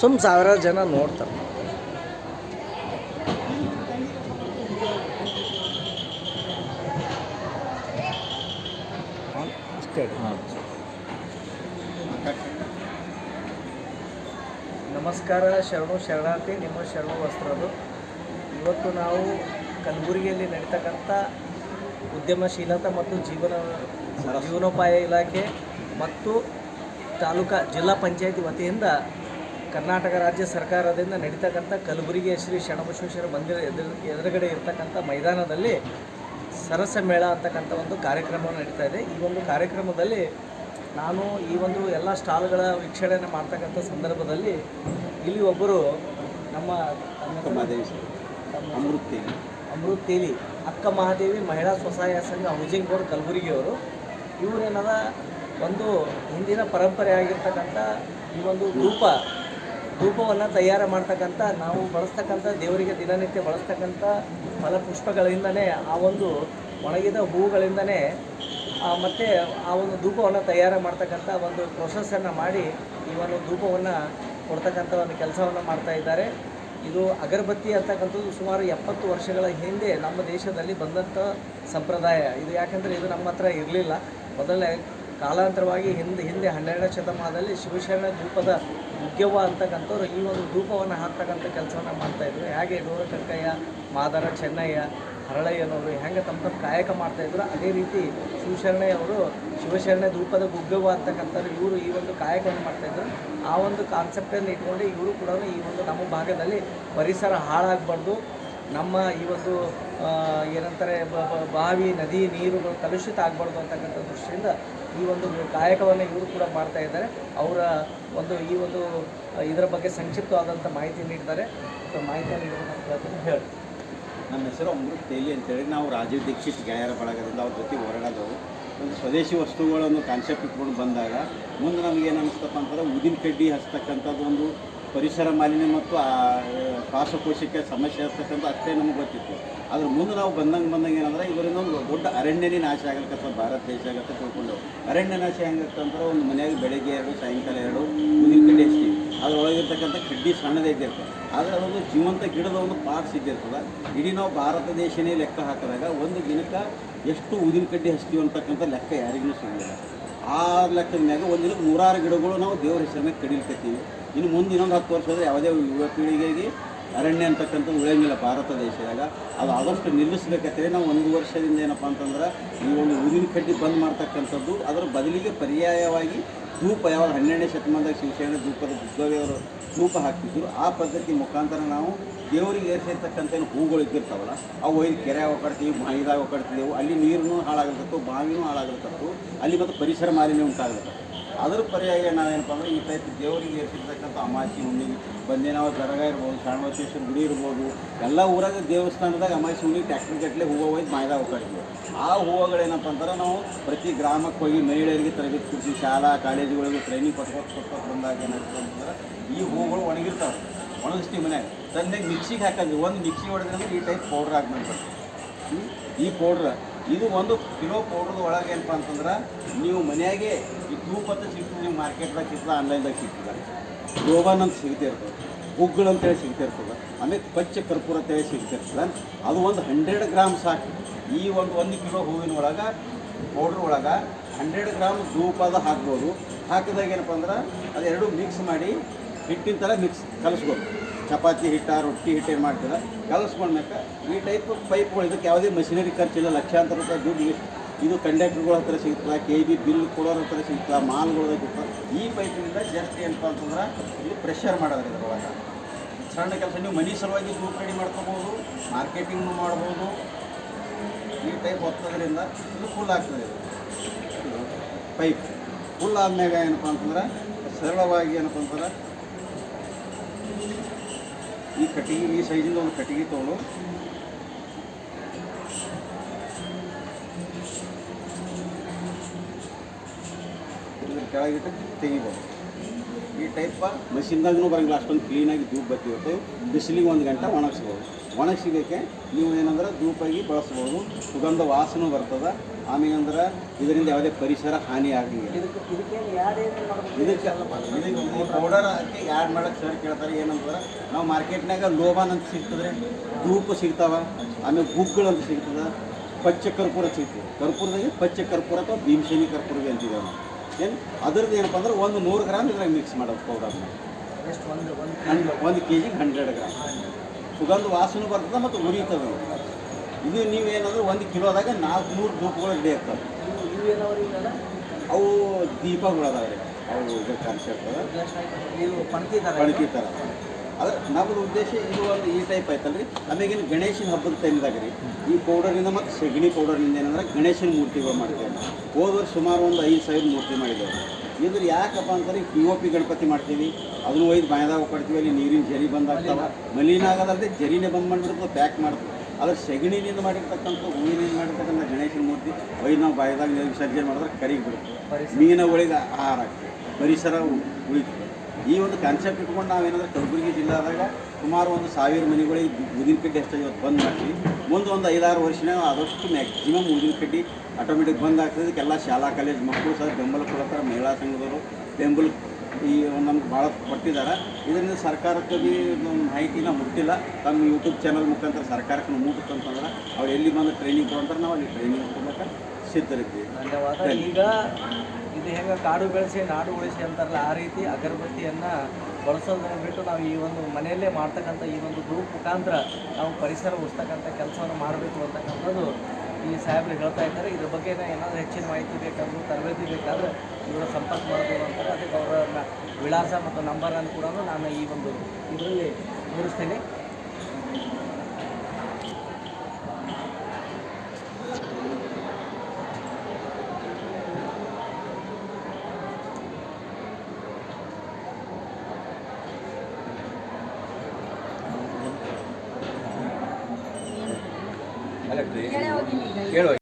ಸುಮ್ ಸಾವಿರಾರು ಜನ ನೋಡ್ತಾರೆ. ಅಷ್ಟೇ ನಮಸ್ಕಾರ ಶರಣು ಶರಣಾರ್ಥಿ ನಿಮ್ಮ ಶರಣು ವಸ್ತ್ರದು ಇವತ್ತು ನಾವು ಕಲಬುರಗಿಯಲ್ಲಿ ನಡೀತಕ್ಕಂಥ ಉದ್ಯಮಶೀಲತಾ ಮತ್ತು ಜೀವನ ಜೀವನೋಪಾಯ ಇಲಾಖೆ ಮತ್ತು ತಾಲೂಕಾ ಜಿಲ್ಲಾ ಪಂಚಾಯತಿ ವತಿಯಿಂದ ಕರ್ನಾಟಕ ರಾಜ್ಯ ಸರ್ಕಾರದಿಂದ ನಡೀತಕ್ಕಂಥ ಕಲಬುರಗಿಯ ಶ್ರೀ ಶರಣಬಸವೇಶ್ವರ ಮಂದಿರ ಎದುರು ಎದುರುಗಡೆ ಇರತಕ್ಕಂಥ ಮೈದಾನದಲ್ಲಿ ಸರಸ ಮೇಳ ಅಂತಕ್ಕಂಥ ಒಂದು ಕಾರ್ಯಕ್ರಮ ನಡೀತಾ ಇದೆ. ಈ ಒಂದು ಕಾರ್ಯಕ್ರಮದಲ್ಲಿ ನಾನು ಈ ಒಂದು ಎಲ್ಲ ಸ್ಟಾಲ್ಗಳ ವೀಕ್ಷಣೆ ಮಾಡ್ತಕ್ಕಂಥ ಸಂದರ್ಭದಲ್ಲಿ ಇಲ್ಲಿ ಒಬ್ಬರು ನಮ್ಮ ಅಮೃತೇಲಿ ಅಮೃತೇಲಿ ಅಕ್ಕ ಮಹಾದೇವಿ ಮಹಿಳಾ ಸ್ವಸಹಾಯ ಸಂಘ ಹೌಸಿಂಗ್ ಬೋರ್ಡ್ ಕಲಬುರಗಿಯವರು ಇವರೇನದ ಒಂದು ಹಿಂದಿನ ಪರಂಪರೆ ಆಗಿರ್ತಕ್ಕಂಥ ಈ ಒಂದು ಧೂಪ ಧೂಪವನ್ನು ತಯಾರು ಮಾಡ್ತಕ್ಕಂಥ, ನಾವು ಬಳಸ್ತಕ್ಕಂಥ, ದೇವರಿಗೆ ದಿನನಿತ್ಯ ಬಳಸ್ತಕ್ಕಂಥ ಫಲಪುಷ್ಪಗಳಿಂದನೇ ಆ ಒಂದು ಒಣಗಿದ ಹೂವುಗಳಿಂದನೇ ಮತ್ತು ಆ ಒಂದು ಧೂಪವನ್ನು ತಯಾರು ಮಾಡ್ತಕ್ಕಂಥ ಒಂದು ಪ್ರೊಸೆಸ್ಸನ್ನು ಮಾಡಿ ಈ ಒಂದು ಧೂಪವನ್ನು ಕೊಡ್ತಕ್ಕಂಥ ಒಂದು ಕೆಲಸವನ್ನು ಮಾಡ್ತಾ ಇದ್ದಾರೆ. ಇದು ಅಗರಬತ್ತಿ ಅಂತಕ್ಕಂಥದ್ದು ಸುಮಾರು ಎಪ್ಪತ್ತು ವರ್ಷಗಳ ಹಿಂದೆ ನಮ್ಮ ದೇಶದಲ್ಲಿ ಬಂದಂಥ ಸಂಪ್ರದಾಯ. ಇದು ಯಾಕಂದರೆ ಇದು ನಮ್ಮ ಹತ್ರ ಇರಲಿಲ್ಲ. ಮೊದಲನೇ ಕಾಲಾಂತರವಾಗಿ ಹಿಂದೆ ಹಿಂದೆ ಹನ್ನೆರಡನೇ ಶತಮಾನದಲ್ಲಿ ಶಿವಶರಣ ಧೂಪದ ಮುಖ್ಯವ ಅಂತಕ್ಕಂಥವ್ರು ಈ ಒಂದು ಧೂಪವನ್ನು ಹಾಕ್ತಕ್ಕಂಥ ಕೆಲಸವನ್ನು ಮಾಡ್ತಾಯಿದ್ರು ಹೇಗೆ ಗೌರ ಕಕ್ಕಯ್ಯ ಮಾದರ ಚೆನ್ನಯ್ಯ ಹರಳಯ್ಯನವರು ಹೆಂಗೆ ತಮ್ಮ ತಮ್ಮ ಕಾಯಕ ಮಾಡ್ತಾಯಿದ್ರು ಅದೇ ರೀತಿ ಶಿವಶರಣಯ್ಯವರು ಶಿವಶರಣೆ ಧೂಪದ ಗುಗ್ಗವ್ವ ಅಂತಕ್ಕಂಥವ್ರು ಇವರು ಈ ಒಂದು ಕಾಯಕವನ್ನು ಮಾಡ್ತಾಯಿದ್ರು ಆ ಒಂದು ಕಾನ್ಸೆಪ್ಟನ್ನು ಇಟ್ಕೊಂಡು ಇವರು ಕೂಡ ಈ ಒಂದು ನಮ್ಮ ಭಾಗದಲ್ಲಿ ಪರಿಸರ ಹಾಳಾಗಬಾರ್ದು. ನಮ್ಮ ಈ ಒಂದು ಏನಂತಾರೆ ಬಾವಿ, ನದಿ, ನೀರುಗಳು ಕಲುಷಿತ ಆಗಬಾರ್ದು ಅಂತಕ್ಕಂಥ ದೃಷ್ಟಿಯಿಂದ ಈ ಒಂದು ಕಾಯಕವನ್ನು ಇವರು ಕೂಡ ಮಾಡ್ತಾ ಇದ್ದಾರೆ. ಅವರ ಒಂದು ಈ ಒಂದು ಇದರ ಬಗ್ಗೆ ಸಂಕ್ಷಿಪ್ತವಾದಂಥ ಮಾಹಿತಿ ನೀಡಿದ್ದಾರೆ ಸೊ ಮಾಹಿತಿಯನ್ನು ನೀಡಬೇಕಂತ ಹೇಳಿ ನಮ್ಮ ಹೆಸರು ಅಮೃತ್ ತೇಲಿ ಅಂತೇಳಿ. ನಾವು ರಾಜೀವ್ ದೀಕ್ಷಿತ್ ಗ್ಯಾಯರ ಬಳಗದಿಂದ ಅವ್ರ ಜೊತೆ ಹೊರಡೋದವು ಒಂದು ಸ್ವದೇಶಿ ವಸ್ತುಗಳನ್ನು ಕಾನ್ಸೆಪ್ಟ್ ಇಟ್ಕೊಂಡು ಬಂದಾಗ, ಮುಂದೆ ನಮಗೇನು ಏನು ಅನಿಸ್ತಪ್ಪ ಅಂತಂದ್ರೆ ಊದಿನ ಕಡ್ಡಿ ಹಚ್ತಕ್ಕಂಥದ್ದು ಒಂದು ಪರಿಸರ ಮಾಲಿನ್ಯ ಮತ್ತು ಆ, ಶ್ವಾಸಕೋಶಕ್ಕೆ ಸಮಸ್ಯೆ ಇರ್ತಕ್ಕಂಥ ಅಷ್ಟೇ ನಮಗೆ ಗೊತ್ತಿತ್ತು. ಅದ್ರ ಮುಂದೆ ನಾವು ಬಂದಂಗೆ ಬಂದಂಗೆ ಏನಂದ್ರೆ ಇವರಿಂದ ಒಂದು ದೊಡ್ಡ ಅರಣ್ಯನೇ ನಾಶ ಆಗಲಿಕ್ಕೆ ಭಾರತ ದೇಶ ಆಗತ್ತೆ ತಿಳ್ಕೊಂಡು ಅರಣ್ಯ ನಾಶ ಹೆಂಗತ್ತೆ ಅಂದ್ರೆ ಒಂದು ಮನೆಯಾಗ ಬೆಳಗ್ಗೆ ಎರಡು ಸಾಯಂಕಾಲ ಎರಡು ಊದಿನ ಕಡ್ಡಿ ಹಚ್ತೀವಿ ಅದರೊಳಗಿರ್ತಕ್ಕಂಥ ಕಡ್ಡಿ ಸಣ್ಣದೇ ಇದ್ದಿರ್ತದೆ. ಆದರೆ ಅದೊಂದು ಜೀವಂತ ಗಿಡದ ಒಂದು ಪಾರ್ಟ್ಸ್ ಇದ್ದಿರ್ತದೆ. ಇಡೀ ನಾವು ಭಾರತ ದೇಶನೇ ಲೆಕ್ಕ ಹಾಕಿದಾಗ ಒಂದು ದಿನಕ್ಕೆ ಎಷ್ಟು ಉದಿನ ಕಡ್ಡಿ ಹಚ್ತೀವಿ ಅಂತಕ್ಕಂಥ ಲೆಕ್ಕ ಯಾರಿಗೂ ಸಿಗಲಿಲ್ಲ. ಆ ಲೆಕ್ಕದ ಮ್ಯಾಗ ಒಂದು ದಿನಕ್ಕೆ ನೂರಾರು ಗಿಡಗಳು ನಾವು ದೇವ್ರ ಹೆಸರಿನಾಗ ಕಡಿಲಿಕತ್ತೀವಿ. ಇನ್ನು ಮುಂದೆ ಇನ್ನೊಂದು ಹತ್ತು ವರ್ಷದ ಯಾವುದೇ ಯುವ ಪೀಳಿಗೆಗೆ ಅರಣ್ಯ ಅಂತಕ್ಕಂಥದ್ದು ಉಳಿಯಂಗಿಲ್ಲ ಭಾರತ ದೇಶದಾಗ. ಅದು ಆದಷ್ಟು ನಿಲ್ಲಿಸ್ಬೇಕಂತೇಳಿ ನಾವು ಒಂದು ವರ್ಷದಿಂದ ಏನಪ್ಪ ಅಂತಂದ್ರೆ ಈ ಒಂದು ಊರಿನ ಕಡ್ಡಿ ಬಂದ್ ಮಾಡ್ತಕ್ಕಂಥದ್ದು ಅದರ ಬದಲಿಗೆ ಪರ್ಯಾಯವಾಗಿ ಧೂಪ ಯಾವಾಗ ಹನ್ನೆರಡನೇ ಶತಮಾನದಾಗ ಶಿವಸೇನೆ ಧೂಪದ ಬುದ್ಧವಿಯವರು ಧೂಪ ಹಾಕ್ತಿದ್ರು, ಆ ಪದ್ಧತಿ ಮುಖಾಂತರ ನಾವು ದೇವರಿಗೆ ಏರಿಸಿರ್ತಕ್ಕಂಥ ಹೂಗಳು ಇದ್ದಿರ್ತಾವಲ್ಲ, ಅವು ಒಯ್ದು ಕೆರೆ ಒಕ್ಕಡ್ತೀವಿ ಬಾವಿದಾಗ ಒಕ್ಕಡ್ತಿದ್ದೆವು ಅಲ್ಲಿ ನೀರನ್ನು ಹಾಳಾಗಿರ್ತತ್ತು ಬಾವಿನೂ ಹಾಳಾಗಿರ್ತತ್ತು ಅಲ್ಲಿ ಮತ್ತು ಪರಿಸರ ಮಾಲಿನ್ಯ ಉಂಟಾಗಿರ್ತದೆ ಅದ್ರ ಪರ್ಯಾಯ ನಾವೇನಪ್ಪ ಅಂದ್ರೆ ಈ ಟೈಪ್ ದೇವರಿಗೆ ಇರ್ತಿರ್ತಕ್ಕಂಥ ಅಮಾಸಿ ಹುಣ್ಣಿಗೆ ಬಂದೇನವ ದರಗ ಇರ್ಬೋದು ಶಾಣಬಸವೇಶ್ವರ ಗುಡಿ ಇರ್ಬೋದು, ಎಲ್ಲ ಊರಾಗ ದೇವಸ್ಥಾನದಾಗ ಅಮಾಸಿ ಹುಣ್ಣಿಗೆ ಟ್ಯಾಕ್ಟ್ರಿ ಗಟ್ಟಲೆ ಹೂವು ಒಯ್ದು ಮಾಯ್ದ ಹೋಗ್ತಾ ಆ ಹೂವುಗಳೇನಪ್ಪ ಅಂದ್ರೆ ನಾವು ಪ್ರತಿ ಗ್ರಾಮಕ್ಕೆ ಹೋಗಿ ಮಹಿಳೆಯರಿಗೆ ತರಬೇತಿ ಕೊಡ್ತೀವಿ, ಶಾಲಾ, ಕಾಲೇಜುಗಳಿಗೆ ಟ್ರೈನಿಂಗ್ ಕೊಟ್ಕೊಟ್ಟು ಕೊಟ್ಕೊಟ್ಟು ಬಂದಾಗ ಏನಾಗ್ತದೆ ಅಂತಂದ್ರೆ ಈ ಹೂವುಗಳು ಒಣಗಿರ್ತಾವೆ ಒಣಗಿಸ್ತೀವಿ ಮನ್ಯಾಗ. ತಂದೆಗೆ ಮಿಕ್ಸಿಗೆ ಹಾಕಿದ್ವಿ, ಒಂದು ಮಿಕ್ಸಿ ಹೊಡೆದ್ರೆ ಈ ಟೈಪ್ ಪೌಡ್ರ್ ಹಾಕ್ಬೇಕು? ಈ ಪೌಡ್ರ್ ಇದು ಒಂದು ಕಿಲೋ ಪೌಡ್ರದ ಒಳಗೆ ಏನಪ್ಪ ಅಂತಂದ್ರೆ ನೀವು ಮನೆಯಾಗೆ ಈ ಧೂಪ ಅಂತ ಸಿಗ್ತದೆ, ನೀವು ಮಾರ್ಕೆಟ್ದಾಗ ಸಿಗ್ತದೆ ಆನ್ಲೈನ್ದಾಗ ಸಿಗ್ತದೆ. ಗೋಬಾನ್ ಅಂತ ಸಿಗ್ತಿರ್ತದೆ ಹುಗ್ಗಳು ಅಂತೇಳಿ ಸಿಗ್ತಿರ್ತದೆ ಆಮೇಲೆ ಪಚ್ಚ ಕರ್ಪೂರ ಅಂತೇಳಿ ಸಿಗ್ತಿರ್ತದೆ ಅದು ಒಂದು ಹಂಡ್ರೆಡ್ ಗ್ರಾಮ್ ಸಾಕು. ಈ ಒಂದು ಒಂದು ಕಿಲೋ ಹೂವಿನ ಒಳಗೆ, ಪೌಡ್ರ್ ಒಳಗೆ ಹಂಡ್ರೆಡ್ ಗ್ರಾಮ್ ಧೂಪದ ಹಾಕ್ಬೋದು. ಹಾಕಿದಾಗ ಏನಪ್ಪ ಅಂದ್ರೆ ಅದೆರಡು ಮಿಕ್ಸ್ ಮಾಡಿ ಹಿಟ್ಟಿನ ಥರ ಮಿಕ್ಸ್ ಕಲಿಸ್ಬೋದು. ಚಪಾತಿ ಹಿಟ್ಟ, ರೊಟ್ಟಿ ಹಿಟ್ಟು ಏನು ಮಾಡ್ತೀರ ಕಲಿಸ್ಕೊಂಡ್ಮೇಕ ಈ ಟೈಪ್ ಪೈಪ್ಗಳು ಇದಕ್ಕೆ ಯಾವುದೇ ಮಷಿನರಿ ಖರ್ಚಿಲ್ಲ, ಲಕ್ಷಾಂತರ ರೂಪಾಯಿ ದುಡ್ಡು ಇದು ಕಂಡಕ್ಟರ್ಗಳ ಹತ್ರ ಸಿಗ್ತದೆ ಕೆ ಬಿ ಬಿಲ್ ಕೊಡೋರ ಹತ್ರ ಸಿಗ್ತದೆ, ಮಾಲ್ಗಳ ಸಿಗ್ತದೆ. ಈ ಪೈಪಿನಿಂದ ಜಸ್ಟ್ ಏನಪ್ಪ ಅಂತಂದ್ರೆ ಇದು ಪ್ರೆಷರ್ ಮಾಡೋದ್ರ ಇದ್ರೊಳಗೆ. ಸಣ್ಣ ಕೆಲಸ, ನೀವು ಮನೆ ಸಲುವಾಗಿ ಗ್ರೂಪ್ ರೆಡಿ ಮಾಡ್ಕೋಬೋದು ಮಾರ್ಕೆಟಿಂಗ್ನು ಮಾಡ್ಬೋದು. ಈ ಟೈಪ್ ಒತ್ತೋದ್ರಿಂದ ಇದು ಫುಲ್ ಆಗ್ತದೆ ಪೈಪ್ ಫುಲ್ ಆದ್ಮ್ಯಾಗ ಏನಪ್ಪ ಅಂತಂದ್ರೆ, ಸರಳವಾಗಿ ಏನಪ್ಪ ಅಂತಂದ್ರೆ ಈ ಕಟ್ಟಿಗೆ, ಈ ಸೈಜಿಂದ ಒಂದು ಕಟ್ಟಿಗೆ ತೊಗೊಂಡು. ಕೆಳಗಿಟ್ಟು ತೆಗಿಬೋದು ಈ ಟೈಪ್ ಮಷಿನ್ದಾಗೂ ಬರಂಗಿಲ್ಲ, ಅಷ್ಟೊಂದು ಕ್ಲೀನಾಗಿ ಧೂಪ್ ಬತ್ತಿರುತ್ತೆ ಬಿಸಿಲಿಗೆ ಒಂದು ಗಂಟೆ ಒಣಗಿಸ್ಬೋದು. ಒಣಗಿಸಿದ್ದಕ್ಕೆ ನೀವು ಏನಂದ್ರೆ ಧೂಪಾಗಿ ಬಳಸ್ಬೋದು. ಸುಗಂಧ ವಾಸನೆ ಬರ್ತದೆ. ಆಮೇಲೆ ಅಂದ್ರೆ ಇದರಿಂದ ಯಾವುದೇ ಪರಿಸರ ಹಾನಿ ಆಗಲಿ ಇದಕ್ಕೆ ಇದಕ್ಕೆ ಪೌಡರ್ ಹಾಕಿ ಆ್ಯಡ್ ಮಾಡಕ್ಕೆ ಸರ್ ಕೇಳ್ತಾರೆ ಏನಂದ್ರೆ ನಾವು ಮಾರ್ಕೆಟ್ನಾಗ ಲೋಬಾನ್ ಅಂತ ಸಿಗ್ತದೆ. ಧೂಪ ಸಿಗ್ತಾವ ಆಮೇಲೆ ಗುಗ್ಗಳು ಅಂತ ಸಿಗ್ತದೆ. ಪಚ್ಚ ಕರ್ಪೂರ ಸಿಗ್ತದೆ. ಕರ್ಪೂರದಾಗೆ ಪಚ್ಚ ಕರ್ಪೂರ ಅಥವಾ ಭೀಮಸೇನಿ ಕರ್ಪೂರಗೆ ಅಂತಿದ್ದೇವೆ ನಾವು ಏನು? ಅದ್ರದ್ದು ಏನಪ್ಪ ಅಂದ್ರೆ ಒಂದು ನೂರು ಗ್ರಾಮ್ ಇದ್ರಾಗ ಮಿಕ್ಸ್ ಮಾಡೋದು ಪೌಡರ್ನ ಒಂದು ಕೆ ಜಿಗೆ ಹಂಡ್ರೆಡ್ ಗ್ರಾಮ್. ಸುಗಂಧ ವಾಸನೆ ಬರ್ತದೆ ಮತ್ತು ಉರಿತದೆ ಇದು ನೀವೇನಾದರೂ ಒಂದು ಕಿಲೋದಾಗ ನಾಲ್ಕುನೂರು ಧೂಪಗಳು ರೆಡಿ ಇಡೀ ಇವೆಲ್ಲ ಅವು ದೀಪಗಳು ಅದಾವೆ ರೀ ಅವು ಪಣಕಿ ಥರ ಅದ್ರ ನಮ್ಮದು ಉದ್ದೇಶ ಇದು ಒಂದು ಈ ಟೈಪ್ ಆಯ್ತಲ್ರಿ. ಆಮೇಗಿನ ಗಣೇಶನ ಹಬ್ಬದ ಟೈಮ್ದಾಗ ರೀ ಈ ಪೌಡರಿಂದ ಮತ್ತು ಸಗಣಿ ಪೌಡರ್ನಿಂದ ಏನಂದ್ರೆ ಗಣೇಶನ ಮೂರ್ತಿಗಳು ಮಾಡ್ತೇವೆ ಹೋದ ವರ್ಷ ಸುಮಾರು ಒಂದು ಐದು ಸಾವಿರ ಮೂರ್ತಿ ಮಾಡಿದ್ದೇವೆ ಇದ್ರ ಯಾಕಪ್ಪ ಅಂತಂದ್ರೆ ಪಿ ಒ ಪಿ ಗಣಪತಿ ಮಾಡ್ತೀವಿ, ಅದನ್ನು ಒಯ್ದು ಬಾಯದಾಗ ಕೊಡ್ತೀವಿ, ಅಲ್ಲಿ ನೀರಿನ ಜರಿ ಬಂದಾಗ್ತಾವ. ಮಲಿನ ಆಗೋದಲ್ಲದೆ ಜರಿನೇ ಬಂದ್ ಮಾಡಿಬಿಡ್ತದೆ, ಪ್ಯಾಕ್ ಮಾಡ್ತೀವಿ ಅದ್ರ ಸಗಣಿನಿಂದ ಮಾಡಿರ್ತಕ್ಕಂಥ ಹೂವಿನಿಂದ ಮಾಡಿರ್ತಕ್ಕಂಥ ಗಣೇಶನ ಮೂರ್ತಿ ಒಯ್ದು ನಾವು ಬಾಯದಾಗ ವಿಸರ್ಜನೆ ಮಾಡಿದ್ರೆ ಕರಿಗೆ ಬಿಡುತ್ತೆ. ಮೀನುಗಳಿಗೆ ಆಹಾರ ಆಗ್ತದೆ. ಪರಿಸರ ಉ- ಉಳಿತದೆ. ಈ ಒಂದು ಕಾನ್ಸೆಪ್ಟ್ ಇಟ್ಕೊಂಡು ನಾವೇನಾದ್ರೆ ಕಲಬುರಗಿ ಜಿಲ್ಲಾದಾಗ ಸುಮಾರು ಒಂದು ಸಾವಿರ ಮನೆಗಳಿಗೆ ಊದಿನ ಕಡ್ಡಿ ಅಷ್ಟೇ ಇವತ್ತು ಬಂದ್ ಮಾಡಿ ಮುಂದೆ ಒಂದು ಐದಾರು ವರ್ಷನೇ ಆದಷ್ಟು ಮ್ಯಾಕ್ಸಿಮಮ್ ಊದಿನ ಕಡ್ಡಿ ಆಟೋಮೆಟಿಕ್ ಬಂದ್ ಆಗ್ತದೆ. ಇದಕ್ಕೆಲ್ಲ ಶಾಲಾ ಕಾಲೇಜ್ ಮಕ್ಕಳು ಸಹ ಬೆಂಬಲ ಕೊಡ್ತಾರೆ ಮಹಿಳಾ ಸಂಘದವರು ಬೆಂಬಲ ಈ ನಮ್ಗೆ ಭಾಳ ಕೊಟ್ಟಿದ್ದಾರೆ. ಇದರಿಂದ ಸರ್ಕಾರಕ್ಕೆ ಭೀ ನಮ್ಮ ಮಾಹಿತಿನ ಮುಟ್ಟಿಲ್ಲ. ತಮ್ಮ ಯೂಟ್ಯೂಬ್ ಚಾನಲ್ ಮುಖಾಂತರ ಸರ್ಕಾರಕ್ಕೆ ಮುಟ್ಟುತ್ತಂತಂದ್ರೆ ಅವ್ರು ಎಲ್ಲಿ ಬಂದು ಟ್ರೈನಿಂಗ್ ತೊಗೊಂಡ್ರೆ ನಾವು ಅಲ್ಲಿ ಟ್ರೈನಿಂಗ್ ಕೊಡ್ಲಿಕ್ಕೆ ಸಿದ್ಧರಿದ್ದೀವಿ. ಧನ್ಯವಾದ. ಈಗ ಇದು ಹೆಂಗೆ ಕಾಡು ಬೆಳೆಸಿ, ನಾಡು ಉಳಿಸಿ ಅಂತಾರಲ್ಲ, ಆ ರೀತಿ ಅಗರಬತ್ತಿಯನ್ನು ಬಳಸೋದನ್ನು ಬಿಟ್ಟು ನಾವು ಈ ಒಂದು ಮನೆಯಲ್ಲೇ ಮಾಡ್ತಕ್ಕಂಥ ಈ ಒಂದು ಗ್ರೂಪ್ ಮುಖಾಂತರ ನಾವು ಪರಿಸರ ಉಳಿಸ್ತಕ್ಕಂಥ ಕೆಲಸವನ್ನು ಮಾಡಬೇಕು ಅಂತಕ್ಕಂಥದ್ದು ಈ ಸಾಹೇಬರು ಹೇಳ್ತಾ ಇದ್ದಾರೆ. ಇದ್ರ ಬಗ್ಗೆ ಏನಾದರೂ ಹೆಚ್ಚಿನ ಮಾಹಿತಿ ಬೇಕಾದರೂ, ತರಬೇತಿ ಬೇಕಾದರೆ ಇವರು ಸಂಪರ್ಕ ಮಾಡಬಹುದು ಅಂತಾರೆ ಅದಕ್ಕೆ ಅವರ ವಿಳಾಸ ಮತ್ತು ನಂಬರನ್ನು ಕೂಡ ನಾನು ಈ ಒಂದು ಇದರಲ್ಲಿ ತೋರಿಸ್ತೀನಿ. Quiero hoy. Quiero hoy.